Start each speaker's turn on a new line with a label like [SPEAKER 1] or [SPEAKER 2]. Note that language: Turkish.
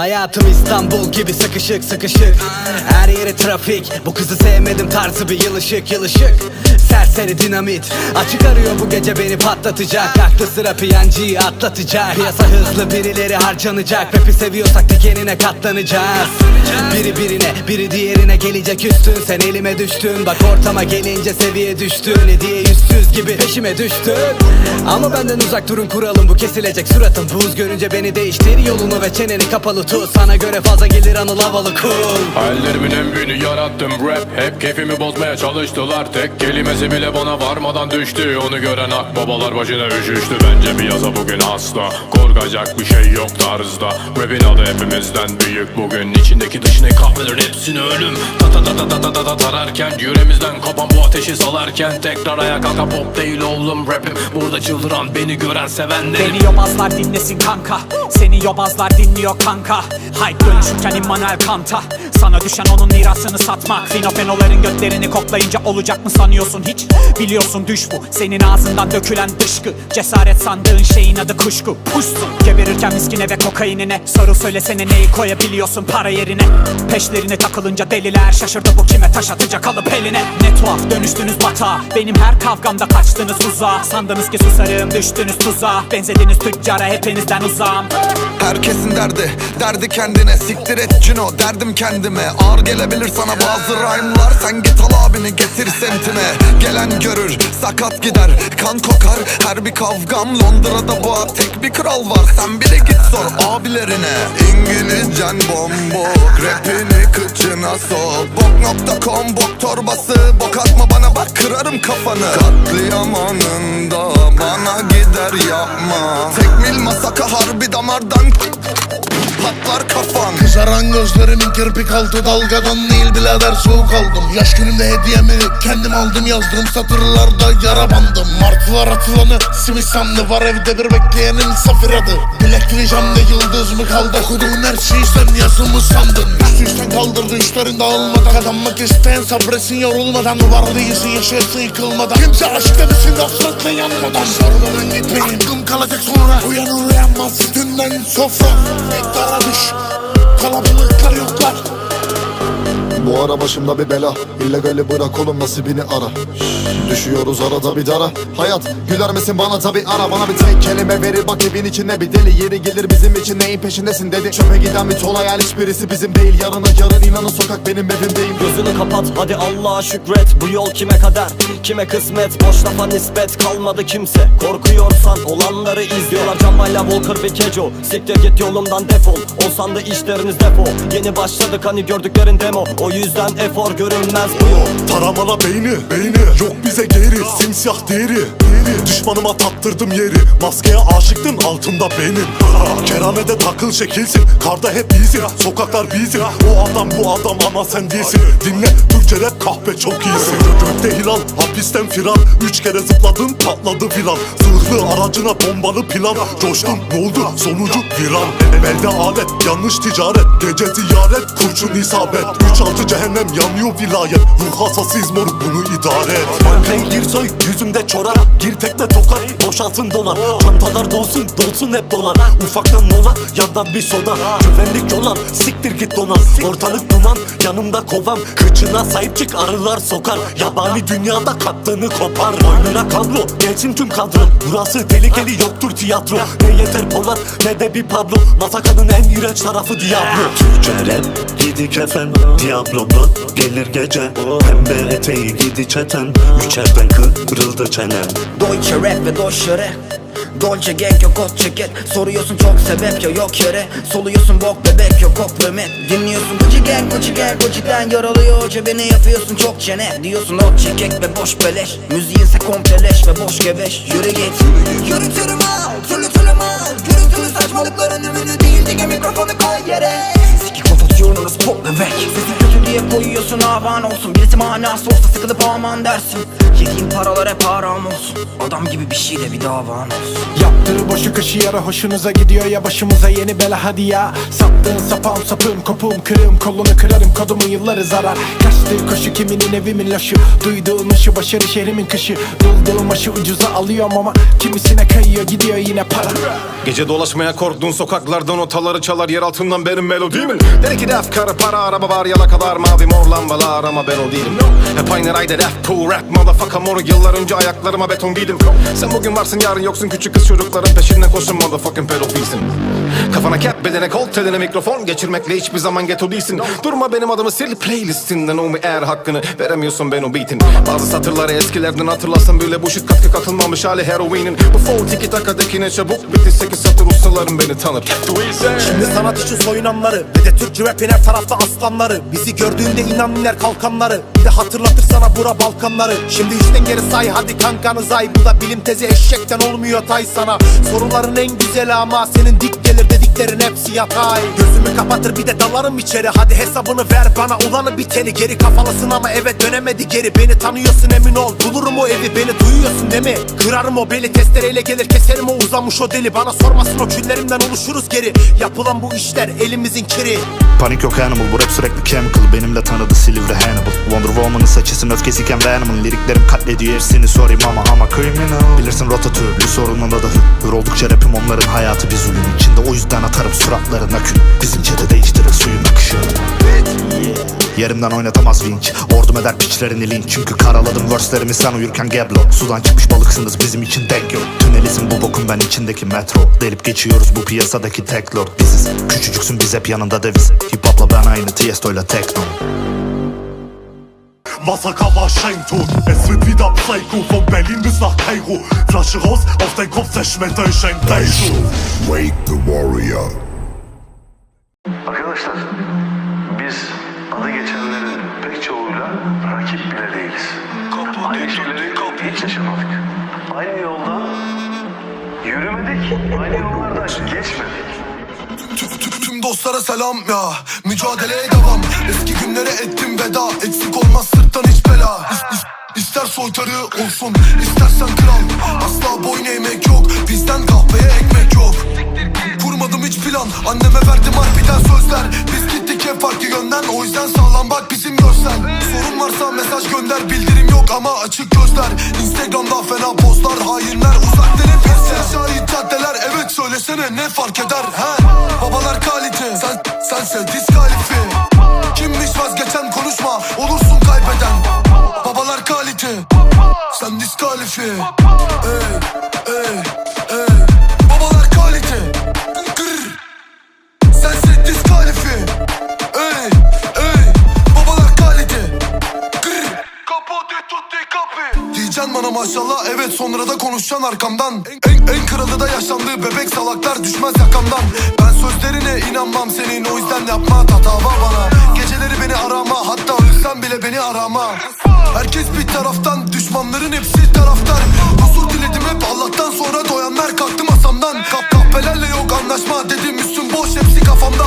[SPEAKER 1] Hayatım İstanbul gibi sıkışık sıkışık. Her yere trafik. Bu kızı sevmedim tarzı bir yılışık yılışık. Serseri dinamit. Açık arıyor bu gece beni patlatacak. Aklı sıra piyancıyı atlatacak. Piyasa hızlı birileri harcanacak. Rap'i seviyorsak dikenine katlanacağız. Biri biri diğerine gelecek üstün. Sen elime düştün. Bak ortama gelince seviye düştün Hediye yüzsüz gibi peşime düştün. Ama benden uzak durun kuralım. Bu kesilecek suratım Buz görünce beni değiştir yolunu ve çeneni kapalı tut. Sana göre fazla gelir anıl havalı cool
[SPEAKER 2] Hayallerimin en büyüğünü yarattım. Rap Hep keyfimi bozmaya çalıştılar. Tek kelimesi bile bana varmadan düştü. Onu gören akbabalar başına üşüştü. Bence bir yasa bugün hasta Korkacak bir şey yok tarzda. Rap'in adı hepimizden büyük. Bugün İçindeki dışındaki kahvelerin hepsini ölüm. Ta ta ta ta ta ta ta ta tararken Yüreğimizden kopan bu ateşi salarken Tekrar ayağa kalka pop değil oğlum rapim Burada çıldıran beni gören sevenlerim.
[SPEAKER 3] Beni yobazlar dinlesin kanka. Seni yobazlar dinliyor kanka. Hype dönüşürken Immanuel Kant'a. Sana düşen onun mirasını satmak. Finofenoların götlerini koklayınca olacak mı sanıyorsun hiç? Biliyorsun düş bu. Senin ağzından dökülen dışkı. Cesaret sandığın şeyin adı kuşku. Puşsun Geberirken miskine ve kokainine. Soru söylesene neyi koyabiliyorsun para yerine? Peşlerine takılınca deliler Şaşırdı bu kime taş atacak alıp eline. Ne tuhaf dönüştünüz batağa Benim her kavgamda kaçtınız uzağa Sandınız ki susarım düştünüz tuzağa Benzediniz tüccara hepinizden uzağım
[SPEAKER 4] Herkesin derdi, derdi kendine. Siktir et Cino, derdim kendime. Ağır gelebilir sana bazı rhyme'lar. Sen git al abini getir semtime Gelen görür, sakat gider Kan kokar, her bir kavgam Londra'da bu tek bir kral var. Sen bile git sor abilerine. İngilizcen bombok Rapini kıçına sok. Bok.com bok torbası. Bok atma bana bak kırarım kafanı. Katliam anında Bana gider yapma. Tekmil masaka harbi damardan Patlar kafan.
[SPEAKER 5] Kızaran gözlerimin kirpik altı dalgadan değil birader soğuk aldım. Yaş günümde hediyemi kendim aldım yazdığım satırlarda yara bandım. Martılar atılanı simit sandı. Var evde bir bekleyenin safir adı. Bilekli camda yıldız mı kaldı? Okuduğun her şeyi sen yazımı sandın. Üst üstten kaldırdı üstlerin dağılmadan. Kazanmak isteyen sabretsin yorulmadan. Var değilsin yaşayasın yıkılmadan. Kimse aşk demesin hasretle yanmadan. Sormadan gitmeyin aklım kalacak sonra. Uyanır uyanmaz sütünden sofra. İktidara düş. Kalabalıklar yoklar
[SPEAKER 6] Bu ara başımda bir bela. İllegali bırak oğlum nasibini ara. Düşüyoruz arada bir dara. Hayat güler misin bana? Tabi ara. Bana bir tek kelime verir. Bak evin içine bir deli Yeri gelir. Bizim için neyin peşindesin dedi. Çöpe giden bir tol hayal. Hiçbirisi bizim değil. Yarına yarın inanın sokak benim evimdeyim.
[SPEAKER 7] Gözünü kapat hadi Allah'a şükret. Bu yol kime kader? Kime kısmet? Boş lafa nispet kalmadı kimse. Korkuyorsan olanları izliyorlar. Camayla Walker ve Kejo. Siktir git yolumdan defol. Olsan da işleriniz defo Yeni başladık hani gördüklerin demo. O yüzden efor görünmez bu yol.
[SPEAKER 8] Taramala beyni, beyni. Yok bize geri, simsiyah deri deri. Düşmanıma tattırdım yeri. Maskeye aşıktın altında benim. Keramede takıl şekilsin Karda hep iyisin, sokaklar bizim O adam bu adam ama sen değilsin. Dinle Türkçe rap kahpe çok iyisin. Gökte hilal, hapisten firar. Üç kere zıpladın patladı filan. Zırhlı aracına bombalı plan. Coştun ne sonucu viran. Belde alet yanlış ticaret. Gece ziyaret kurşun isabet. Üç altı cehennem yanıyor vilayet Ruh hassasıyız moruk bunu idare et.
[SPEAKER 7] Renk gir soy yüzümde çorak Gir tekne tokat boşaltın dolar. Çantalar dolsun dolsun hep dolar. Ufaktan mola yandan bir soda. Güvenlik yolan siktir git donan Ortalık duman yanımda kovam Kıçına sahip çık arılar sokar. Yabani dünyada kattığını kopar. Boynuna kablo gelsin tüm kadro. Burası tehlikeli yoktur tiyatro. Ne yeter polar ne de bir Pablo. Masakanın en iğrenç tarafı Diablo.
[SPEAKER 9] Türkçe rap gidi kefen Diablo'dan gelir gece Pembe eteği gidi çeten. Üçerden kırıldı çenem.
[SPEAKER 10] Deutsche rap ve Deutsche rap Dolce gang yok ot çeket Soruyorsun çok sebep ya yok yere. Soluyorsun bok bebek yok ok met. Dinliyorsun Gucci gang Gucci gang Gucci'den yaralıyor. Cebini yapıyorsun çok çene. Diyorsun ot çekek ve boş beleş. Müziğinse kompleleş ve boş gebeş. Yürü git. Yürütürüm al Türlü türlü mal Gürültülü saçmalıkların ümünü değil Dige mikrofonu koy yere. Siki kapatıyorum orası pop bebek Sesi diye koyuyorsun avan olsun. Birisi manası olsa sıkılıp aman dersin. Yediğin paralar hep haram olsun. Adam gibi bir şey de bir davan olsun.
[SPEAKER 1] Yaptığı boşu kışı yara hoşunuza gidiyor ya başımıza yeni bela. Hadi ya. Sattığın sapağım sapığım kopuğum kırığım kolunu kırarım kodumun yılları zarar. Kaçtığı koşu kiminin evimin laşı Duyduğun ışı başarı şehrimin kışı. Bulduğum aşı ucuza alıyorum ama Kimisine kayıyor gidiyor yine para.
[SPEAKER 7] Gece dolaşmaya korktuğun sokaklardan otaları çalar yer altından benim melodimin Deli ki def karı para araba var yalakalar mavi mor lambalar ama ben o değilim. Hep aynı rayda def cool rap motherfucker mor Yıllar önce ayaklarıma beton giydim. Sen bugün varsın yarın yoksun küçük kız çocukların peşinden koşun motherfucking pedofilsin Kafana cap bedene kol teline mikrofon. Geçirmekle hiçbir zaman ghetto değilsin. Durma benim adımı sil playlistinden o mu eğer hakkını? Veremiyorsun ben o beatin. Bazı satırları eskilerden hatırlasın bile Bu shit katkı katılmamış hali heroinin. Bu flow tiki takadakine çabuk bitti sekiz satır ustalarım beni tanır.
[SPEAKER 11] Şimdi sanat için soyunanları Ve de Türkçü rapin her tarafta aslanları. Bizi gördüğünde inan kalkanları. Bir de hatırlatır sana bura Balkanları. Şimdi üçten geri say hadi kankanı say. Bu da bilim tezi eşekten olmuyor tay sana Soruların en güzeli ama Senin dik gelir dediklerin hepsi yatay. Gözümü kapatır bir de dalarım içeri. Hadi hesabını ver bana ulanı biteni. Geri kafalısın ama eve dönemedi geri. Beni tanıyorsun emin ol. Bulurum o evi Beni duyuyorsun değil mi? Kırarım o beli testereyle gelir keserim o uzamış o deli. Bana sormasın o küllerimden oluşuruz geri. Yapılan bu işler elimizin kiri.
[SPEAKER 12] Panik yok animal bu rap sürekli chemical. Benimle tanıdı Silivri Hannibal. Wonder Woman'ın saçısın öfkesiyken Venom'ın Liriklerim katlediyor hepsini sorry mama ama criminal. Bilirsin rotatürlü sorunun adı hür Hür oldukça rapim onların hayatı bir zulüm içinde. O yüzden atarım suratlarına kül Bizim çete değiştirir suyun akışını Yerimden oynatamaz vinç. Ordum eder piçlerini linç. Çünkü karaladım verse'lerimi sen uyurken geblo. Sudan çıkmış balıksınız bizim için denk yok. Tünelizm bu bokun ben içindeki metro. Delip geçiyoruz bu piyasadaki tek lord. Biziz. Küçücüksün biz hep yanında deviz. Hip hopla ben aynı Tiesto'yla tekno
[SPEAKER 7] Massaker war Scheintod. Es wird wieder Psycho von Berlin bis nach Kairo. Flasche raus, auf dein Kopf zerschmetter ich ein Daisho.
[SPEAKER 13] Wake the warrior
[SPEAKER 14] Arkadaşlar biz adı geçenlerin pek çoğuyla rakip bile değiliz. Aynı şeyleri hiç yaşamadık. Aynı yoldan yürümedik, aynı yollardan geçmedik.
[SPEAKER 15] Dostlara selam ya. Mücadeleye devam. Eski günlere ettim veda. Eksik olmaz sırttan hiç bela. İs- is- İster soytarı olsun istersen kral. Asla boyun eğmek yok. Bizden kahveye ekmek yok. Kurmadım hiç plan. Anneme verdim harbiden sözler. Biz gittik hep farklı yönden O yüzden sağlam bak bizim görsen Sorun varsa mesaj gönder. Bildirim yok ama açık gözler. Instagram'da fena postlar Hainler. Uzaktan hep Şahit caddeler evet söylesene ne fark eder? He? Babalar Sen, sense diskalifi Kimmiş vazgeçen konuşma Olursun kaybeden. Babalar kalite Sen diskalifi Ey ey ey. Babalar kalite Gırr Sense diskalifi Ey ey. Babalar kalite Gırr Diyeceksin bana maşallah evet sonra da konuşacaksın arkamdan. En, en kralı da yaşandığı bebek salaklar düşmez yakamdan. Ben sözlerine inanmam senin o yüzden yapma tatava bana. Geceleri beni arama hatta ölsem bile beni arama. Herkes bir taraftan düşmanların hepsi taraftar Huzur diledim hep Allah'tan sonra doyanlar kalktı masamdan. Kap kahpelerle yok anlaşma dedim üstüm boş hepsi kafamda